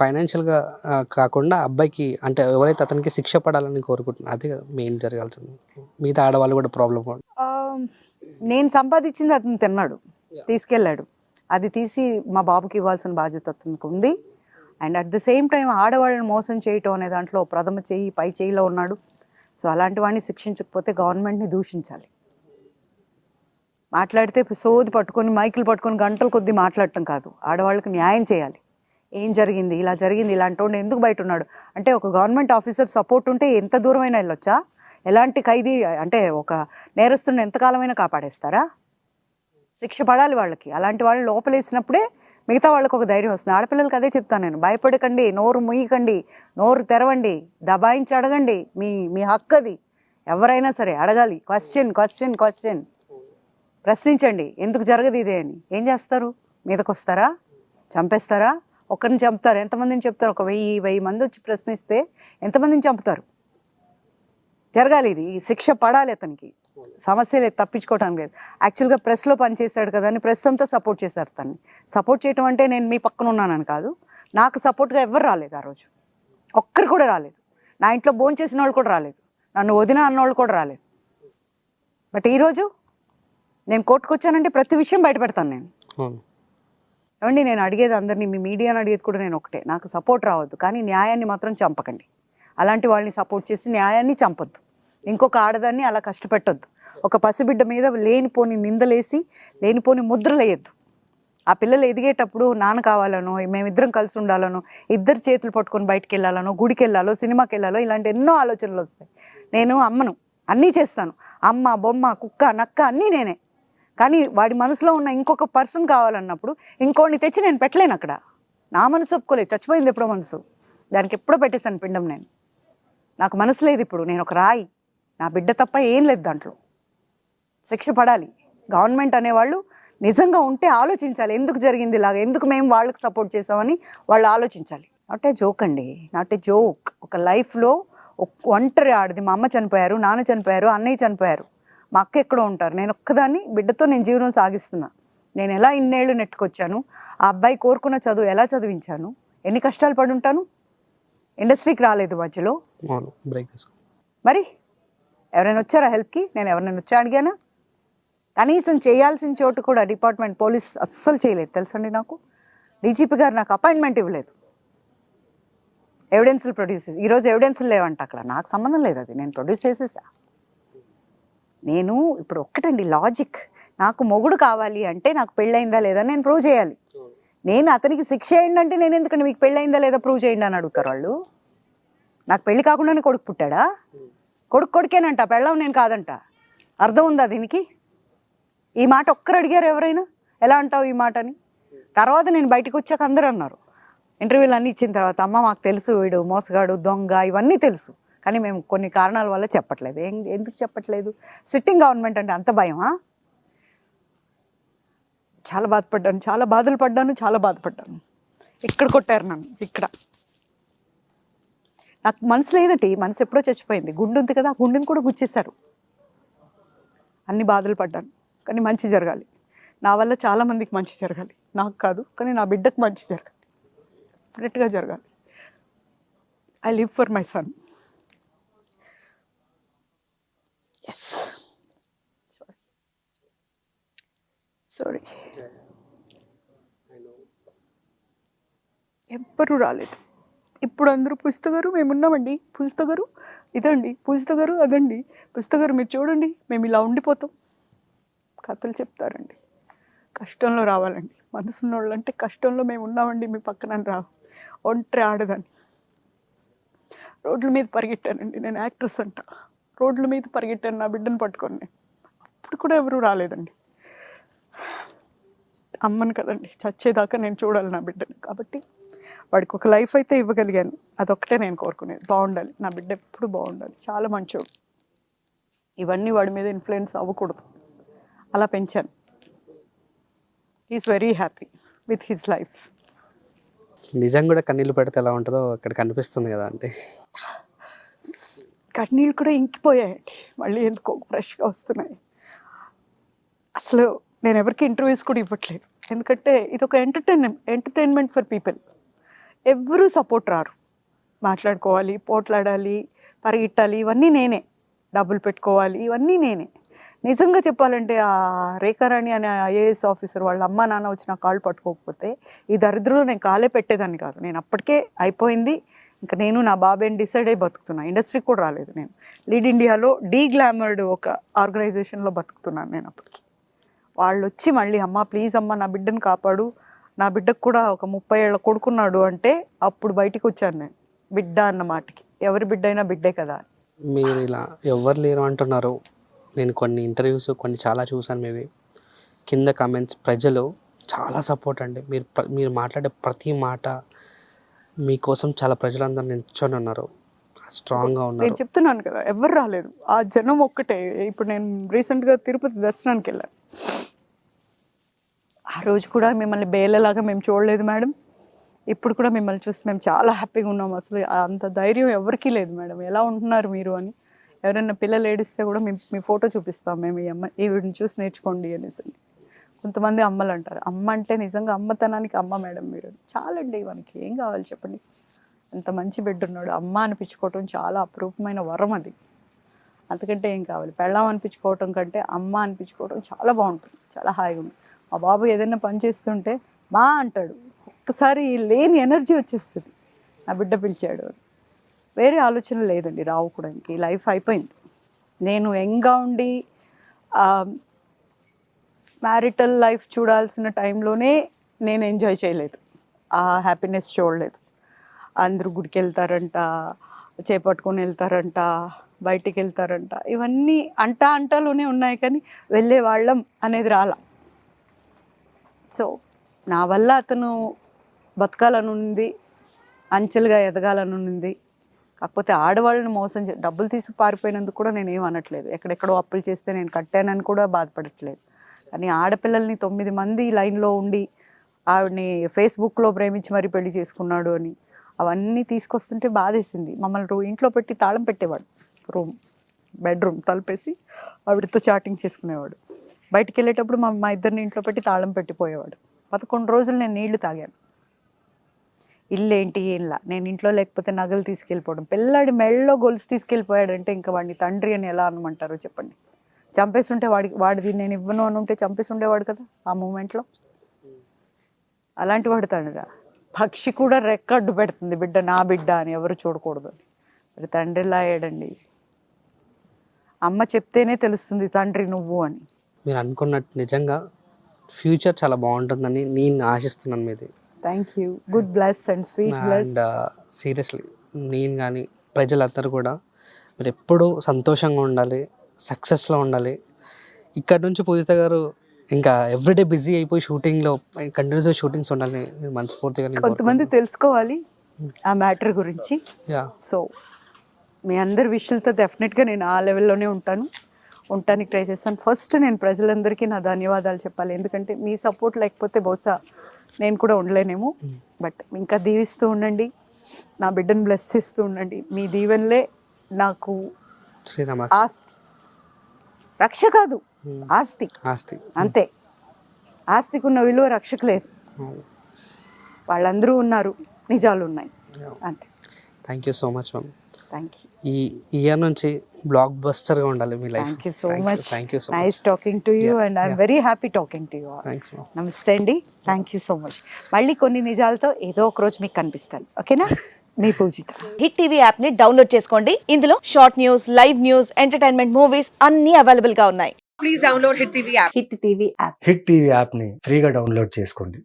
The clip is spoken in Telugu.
ఫైనాన్షియల్గా కాకుండా అబ్బాయికి అంటే ఎవరైతే అతనికి శిక్ష పడాలని కోరుకుంటున్నారు అదే కదా మెయిన్ జరగాల్సింది. మిగతా ఆడవాళ్ళు కూడా ప్రాబ్లం నేను సంపాదించింది అతను తిన్నాడు తీసుకెళ్ళాడు. అది తీసి మా బాబుకి ఇవ్వాల్సిన బాధ్యత అతనికి ఉంది. And at the same time ఆడవాళ్ళని మోసం చేయటం అనే దాంట్లో ప్రథమ చెయ్యి పై చేయిలో ఉన్నాడు. సో అలాంటి వాడిని శిక్షించకపోతే గవర్నమెంట్ని దూషించాలి. మాట్లాడితే సోది పట్టుకొని మైకులు పట్టుకొని గంటల కొద్దీ మాట్లాడటం కాదు. ఆడవాళ్ళకి న్యాయం చేయాలి. ఏం జరిగింది? ఇలా జరిగింది ఇలాంటి వాడు ఎందుకు బయట ఉన్నాడు అంటే ఒక గవర్నమెంట్ ఆఫీసర్ సపోర్ట్ ఉంటే ఎంత దూరమైనా వెళ్ళొచ్చా? ఎలాంటి ఖైదీ అంటే ఒక నేరస్తుని ఎంతకాలమైనా కాపాడేస్తారా? శిక్ష పడాలి వాళ్ళకి. అలాంటి వాళ్ళు లోపలేసినప్పుడే మిగతా వాళ్ళకి ఒక ధైర్యం వస్తుంది. ఆడపిల్లలకి అదే చెప్తాను నేను. భయపడకండి నోరు ముయ్యకండి నోరు తెరవండి దబాయించి అడగండి. మీ మీ హక్కు అది. ఎవరైనా సరే అడగాలి. క్వశ్చన్ క్వశ్చన్ క్వశ్చన్ ప్రశ్నించండి. ఎందుకు జరగదు ఇదే అని. ఏం చేస్తారు? మీదకొస్తారా? చంపేస్తారా? ఒకరిని చంపుతారు. ఎంతమందిని చెప్తారు? ఒక వెయ్యి వెయ్యి మంది వచ్చి ప్రశ్నిస్తే ఎంతమందిని చంపుతారు? జరగాలి ఇది. ఈ శిక్ష పడాలి అతనికి. సమస్య లేదు తప్పించుకోవటం లేదు. యాక్చువల్గా ప్రెస్లో పనిచేశాడు కదా అని ప్రెస్ అంతా సపోర్ట్ చేశారు తన్ని. సపోర్ట్ చేయటం అంటే నేను మీ పక్కన ఉన్నానని కాదు. నాకు సపోర్ట్గా ఎవ్వరు రాలేదు ఆ రోజు. ఒక్కరు కూడా రాలేదు. నా ఇంట్లో భోజనం చేసిన వాళ్ళు కూడా రాలేదు. నన్ను వదిన అన్నవాళ్ళు కూడా రాలేదు. బట్ ఈరోజు నేను కోర్టుకు వచ్చానంటే ప్రతి విషయం బయటపెడతాను నేను. ఏమండి నేను అడిగేది అందరినీ మీ మీడియాని అడిగేది కూడా నేను ఒకటే నాకు సపోర్ట్ రావద్దు కానీ న్యాయాన్ని మాత్రం చంపకండి. అలాంటి వాళ్ళని సపోర్ట్ చేసి న్యాయాన్ని చంపొద్దు. ఇంకొక ఆడదాన్ని అలా కష్టపెట్టొద్దు. ఒక పసిబిడ్డ మీద లేనిపోని నిందలేసి లేనిపోని ముద్రలేయద్దు. ఆ పిల్లలు ఎదిగేటప్పుడు నాన్న కావాలనో మేమిద్దరం కలిసి ఉండాలనో ఇద్దరు చేతులు పట్టుకొని బయటికి వెళ్ళాలనో గుడికి వెళ్ళాలో సినిమాకి వెళ్ళాలో ఇలాంటి ఎన్నో ఆలోచనలు వస్తాయి. నేను అమ్మను అన్నీ చేస్తాను. అమ్మ బొమ్మ కుక్క నక్క అన్నీ నేనే. కానీ వాడి మనసులో ఉన్న ఇంకొక పర్సన్ కావాలన్నప్పుడు ఇంకోడిని తెచ్చి నేను పెట్టలేను అక్కడ. నా మనసు ఒప్పుకోలేదు. చచ్చిపోయింది ఎప్పుడో మనసు. దానికి ఎప్పుడో పెట్టేశాను పిండం నేను. నాకు మనసు లేదు ఇప్పుడు. నేను ఒక రాయి. నా బిడ్డ తప్ప ఏం లేదు దాంట్లో. శిక్ష పడాలి. గవర్నమెంట్ అనేవాళ్ళు నిజంగా ఉంటే ఆలోచించాలి. ఎందుకు జరిగింది ఇలాగ? ఎందుకు మేము వాళ్ళకి సపోర్ట్ చేసామని వాళ్ళు ఆలోచించాలి. నాట్ ఏ జోక్ అండి. Not a joke. ఒక లైఫ్లో ఒంటరి ఆడిది. మా అమ్మ చనిపోయారు నాన్న చనిపోయారు అన్నయ్య చనిపోయారు. మా అక్క ఎక్కడో ఉంటారు. నేను ఒక్కదాన్ని బిడ్డతో నేను జీవనం సాగిస్తున్నా. నేను ఎలా ఇన్నేళ్ళు నెట్టుకొచ్చాను? ఆ అబ్బాయి కోరుకున్న చదువు ఎలా చదివించాను? ఎన్ని కష్టాలు పడి ఉంటాను ఇండస్ట్రీకి రాలేదు మధ్యలో. మరి ఎవరైనా వచ్చారా హెల్ప్కి? నేను ఎవరైనా వచ్చా అడిగానా? కనీసం చేయాల్సిన చోటు కూడా డిపార్ట్మెంట్ పోలీస్ అస్సలు చేయలేదు. తెలుసండి నాకు? డీజీపీ గారు నాకు అపాయింట్మెంట్ ఇవ్వలేదు. ఎవిడెన్స్లు ప్రొడ్యూస్ ఈరోజు ఎవిడెన్స్లు లేవంట అక్కడ. నాకు సంబంధం లేదు అది. నేను ప్రొడ్యూస్ చేసేసా. నేను ఇప్పుడు ఒక్కటండి లాజిక్ నాకు మొగుడు కావాలి అంటే నాకు పెళ్ళయిందా లేదా నేను ప్రూవ్ చేయాలి. నేను అతనికి శిక్ష చేయండి నేను ఎందుకంటే మీకు పెళ్ళయిందా లేదా ప్రూవ్ చేయండి అని అడుగుతారు వాళ్ళు. నాకు పెళ్ళి కాకుండానే కొడుకు పుట్టాడా? కొడుకు కొడుకేనంట పెళ్ళం నేను కాదంట. అర్థం ఉందా దీనికి? ఈ మాట ఒక్కరు అడిగారు ఎవరైనా? ఎలా అంటావు ఈ మాట అని తర్వాత నేను బయటకు వచ్చాక అందరూ అన్నారు. ఇంటర్వ్యూలు అన్నీ ఇచ్చిన తర్వాత అమ్మ మాకు తెలుసు వీడు మోసగాడు దొంగ ఇవన్నీ తెలుసు. కానీ మేము కొన్ని కారణాల వల్ల చెప్పట్లేదు. ఏం ఎందుకు చెప్పట్లేదు? సిట్టింగ్ గవర్నమెంట్ అంటే అంత భయమా? చాలా బాధపడ్డాను చాలా బాధలు పడ్డాను చాలా బాధపడ్డాను. ఇక్కడ కొట్టారు నన్ను ఇక్కడ. నాకు మనసు లేదండి మనసు ఎప్పుడో చచ్చిపోయింది. గుండు ఉంది కదా ఆ గుండెని కూడా గుచ్చేశారు. అన్ని బాధలు పడ్డాను కానీ మంచి జరగాలి. నా వల్ల చాలా మందికి మంచి జరగాలి. నాకు కాదు కానీ నా బిడ్డకు మంచి జరగాలి. డెఫినెట్గా జరగాలి. I live for my son. Sorry ఎవ్వరూ రాలేదు. ఇప్పుడు అందరూ పుస్తగారు మేము ఉన్నామండి పుస్తగారు ఇదండి. పుస్తగారు అదండి. పుస్తగారు మీరు చూడండి. మేము ఇలా ఉండిపోతాం. కథలు చెప్తారండి. కష్టంలో రావాలండి. మనసున్న వాళ్ళు అంటే కష్టంలో మేము ఉన్నామండి మీ పక్కన రా ఒంటరి ఆడదాన్ని. రోడ్ల మీద పరిగెట్టానండి. నేను యాక్ట్రెస్ అంట. రోడ్ల మీద పరిగెట్టాను. నా బిడ్డను పట్టుకొని. అప్పుడు కూడా ఎవరు రాలేదండి. అమ్మను కదండి. చచ్చేదాకా నేను చూడాలి నా బిడ్డని. కాబట్టి వాడికి ఒక లైఫ్ అయితే ఇవ్వగలిగాను. అదొక్కటే నేను కోరుకునేది. బాగుండాలి. నా బిడ్డ ఎప్పుడు బాగుండాలి. చాలా మంచోడు. ఇవన్నీ వాడి మీద ఇన్ఫ్లుయెన్స్ అవ్వకూడదు. అలా పెంచాను. Is very happy with his life నిజం కూడా కన్నీళ్ళు పెడితే ఎలా ఉంటుందో అక్కడ కనిపిస్తుంది కదా అంటే. కన్నీళ్ళు కూడా ఇంకిపోయాయండి. మళ్ళీ ఎందుకో ఫ్రెష్గా వస్తున్నాయి. అసలు నేను ఎవరికి ఇంటర్వ్యూస్ కూడా ఇవ్వట్లేదు. ఎందుకంటే ఇది ఒక ఎంటర్టైన్మెంట్ ఎంటర్టైన్మెంట్ ఫర్ పీపుల్ ఎవరూ సపోర్ట్ రారు. మాట్లాడుకోవాలి పోట్లాడాలి పరిగెట్టాలి ఇవన్నీ నేనే. డబ్బులు పెట్టుకోవాలి ఇవన్నీ నేనే. నిజంగా చెప్పాలంటే ఆ రేఖారాణి అనే ఐఏఎస్ ఆఫీసర్ వాళ్ళ అమ్మ నాన్న వచ్చి నా కాళ్ళు పట్టుకోకపోతే ఈ దరిద్రంలో నేను కాలే పెట్టేదాన్ని కాదు. నేను అప్పటికే అయిపోయింది. ఇంకా నేను నా బాబేని డిసైడ్ అయి బతుకుతున్నా. ఇండస్ట్రీకి కూడా రాలేదు నేను. లీడ్ ఇండియాలో డీ గ్లామర్డ్ ఒక ఆర్గనైజేషన్లో బతుకుతున్నాను నేను అప్పటికి. వాళ్ళు వచ్చి మళ్ళీ అమ్మ ప్లీజ్ అమ్మ నా బిడ్డను కాపాడు. నా బిడ్డకు కూడా ఒక ముప్పై ఏళ్ళ కొడుకున్నాడు అంటే అప్పుడు బయటికి వచ్చాను నేను. బిడ్డ అన్న మాటకి. ఎవరి బిడ్డ అయినా బిడ్డే కదా. మీరు ఇలా ఎవరు లేరు అంటున్నారు. నేను కొన్ని ఇంటర్వ్యూస్ కొన్ని చాలా చూసాను మేబీ. కింద కామెంట్స్ ప్రజలు చాలా సపోర్ట్ అండి. మీరు మీరు మాట్లాడే ప్రతి మాట మీకోసం చాలా ప్రజలందరూ నిల్చొని ఉన్నారు. స్ట్రాంగ్గా నేను ఉన్నారు చెప్తున్నాను కదా ఎవరు రాలేదు. ఆ జనం ఒక్కటే. ఇప్పుడు నేను రీసెంట్గా తిరుపతి దర్శనానికి వెళ్ళాను. ఆ రోజు కూడా మిమ్మల్ని బేలలాగా మేము చూడలేదు మేడం. ఇప్పుడు కూడా మిమ్మల్ని చూసి మేము చాలా హ్యాపీగా ఉన్నాం. అసలు అంత ధైర్యం ఎవరికీ లేదు మేడం. ఎలా ఉంటున్నారు మీరు అని. ఎవరైనా పిల్లలు ఏడిస్తే కూడా మేము మీ ఫోటో చూపిస్తాం మేము. ఈ అమ్మ ఈవిడిని చూసి నేర్చుకోండి అనేసి. కొంతమంది అమ్మలు అంటారు. అమ్మ అంటే నిజంగా అమ్మతనానికి అమ్మ మేడం మీరు. చాలండి మనకి ఏం కావాలి చెప్పండి. అంత మంచి బిడ్డ ఉన్నాడు. అమ్మ అనిపించుకోవటం చాలా అపరూపమైన వరం అది. అంతకంటే ఏం కావాలి? పెళ్ళాం అనిపించుకోవటం కంటే అమ్మ అనిపించుకోవటం చాలా బాగుంటుంది. చాలా హాయిగా ఉంది మా బాబు ఏదైనా పని చేస్తుంటే మా అంటాడు. ఒక్కసారి లేని ఎనర్జీ వచ్చేస్తుంది. నా బిడ్డ పిలిచాడు వేరే ఆలోచన లేదండి. రావుకోవడానికి లైఫ్ అయిపోయింది. నేను యంగ్గా ఉండి మ్యారిటల్ లైఫ్ చూడాల్సిన టైంలోనే నేను ఎంజాయ్ చేయలేదు. ఆ హ్యాపీనెస్ చూడలేదు. అందరూ గుడికి వెళ్తారంట చేపట్టుకొని వెళ్తారంట బయటికి వెళ్తారంట. ఇవన్నీ అంట అంటలోనే ఉన్నాయి కానీ వెళ్ళే వాళ్ళం అనేది రాలా. సో నా వల్ల అతను బతకాలని ఉంది అంచెలుగా ఎదగాలని ఉంది కాకపోతే ఆడవాళ్ళని మోసం చే డబ్బులు తీసి పారిపోయినందుకు కూడా నేను ఏం అనట్లేదు. ఎక్కడెక్కడో అప్పులు చేస్తే నేను కట్టానని కూడా బాధపడట్లేదు. కానీ ఆడపిల్లల్ని తొమ్మిది మంది లైన్లో ఉండి ఆవిడని ఫేస్బుక్లో ప్రేమించి మరీ పెళ్ళి చేసుకున్నాడు అని అవన్నీ తీసుకొస్తుంటే బాధేసింది. మమ్మల్ని రూ ఇంట్లో పెట్టి తాళం పెట్టేవాడు. రూమ్ బెడ్రూమ్ తలపేసి ఆవిడతో చాటింగ్ చేసుకునేవాడు. బయటికి వెళ్ళేటప్పుడు మా మా ఇద్దరిని ఇంట్లో పెట్టి తాళం పెట్టిపోయేవాడు. పదకొండు రోజులు నేను నీళ్ళు తాగాను. ఇల్లు ఏంటి ఏంలా నేను ఇంట్లో లేకపోతే నగలు తీసుకెళ్ళిపోవడం. పిల్లాడి మెళ్ళలో గొలుసు తీసుకెళ్ళిపోయాడంటే ఇంకా వాడిని తండ్రి అని ఎలా అనమంటారో చెప్పండి. చంపేస్తుంటే వాడికి వాడిది నేను ఇవ్వను అని ఉంటే చంపేసి కదా ఆ మూమెంట్లో. అలాంటి వాడు తండ్రి పక్షి కూడా రెక్కడ్డు పెడుతుంది. బిడ్డ నా బిడ్డ అని ఎవరు చూడకూడదు అని. మరి తండ్రిలా అయ్యాడండి. అమ్మ చెప్తేనే తెలుస్తుంది తండ్రి నువ్వు అని. మీరు అనుకున్నట్టు నిజంగా ఫ్యూచర్ చాలా బాగుంటుందని నేను ఆశిస్తున్నాను మీది. Thank you God bless and sweet bless and seriously నేను కానీ ప్రజలందరూ కూడా మీరు ఎప్పుడూ సంతోషంగా ఉండాలి సక్సెస్లో ఉండాలి. ఇక్కడ నుంచి పూజిత గారు ఇంకా ఎవ్రీడే బిజీ అయిపోయి షూటింగ్లో కంటిన్యూస్గా షూటింగ్స్ ఉండాలని నేను మనస్ఫూర్తిగా కొంతమంది తెలుసుకోవాలి ఆ మ్యాటర్ గురించి. యా సో మీ అందరి విషయాలతో డెఫినెట్గా నేను ఆ లెవెల్లోనే ఉంటాను. ఉండటానికి ట్రై చేస్తాను. ఫస్ట్ నేను ప్రజలందరికీ నా ధన్యవాదాలు చెప్పాలి. ఎందుకంటే మీ సపోర్ట్ లేకపోతే బహుశా నేను కూడా ఉండలేనేమో. బట్ ఇంకా దీవిస్తూ ఉండండి. నా బిడ్డను బ్లెస్ చేస్తూ ఉండండి. మీ దీవెనలే నాకు ఆస్తి. రక్ష కాదు ఆస్తి. ఆస్తి. అంతే. ఆస్తికి ఉన్న విలువ రక్షకు లేదు వాళ్ళందరూ ఉన్నారు. నిజాలు ఉన్నాయి. అంతే. Thank you so much ma'am thank you ఈ ఇయర్ నుంచి బ్లాక్ బస్టర్గా ఉండాలి మీ life thank you so much thank you so nice talking to you and I'm very happy talking to you thanks నమస్తే అండి. థ్యాంక్ యూ సో మచ్ మళ్ళీ కొన్ని నిజాలతో ఏదో ఒక రోజు మీకు కనిపిస్తాను. ఓకేనా? మీ పూజిత. హిట్ టీవీ యాప్ని డౌన్లోడ్ చేసుకోండి. ఇందులో short news live news entertainment movies అన్ని అవైలబుల్గా ఉన్నాయి. హిట్ టీవీ యాప్ని ఫ్రీగా డౌన్లోడ్ చేసుకోండి.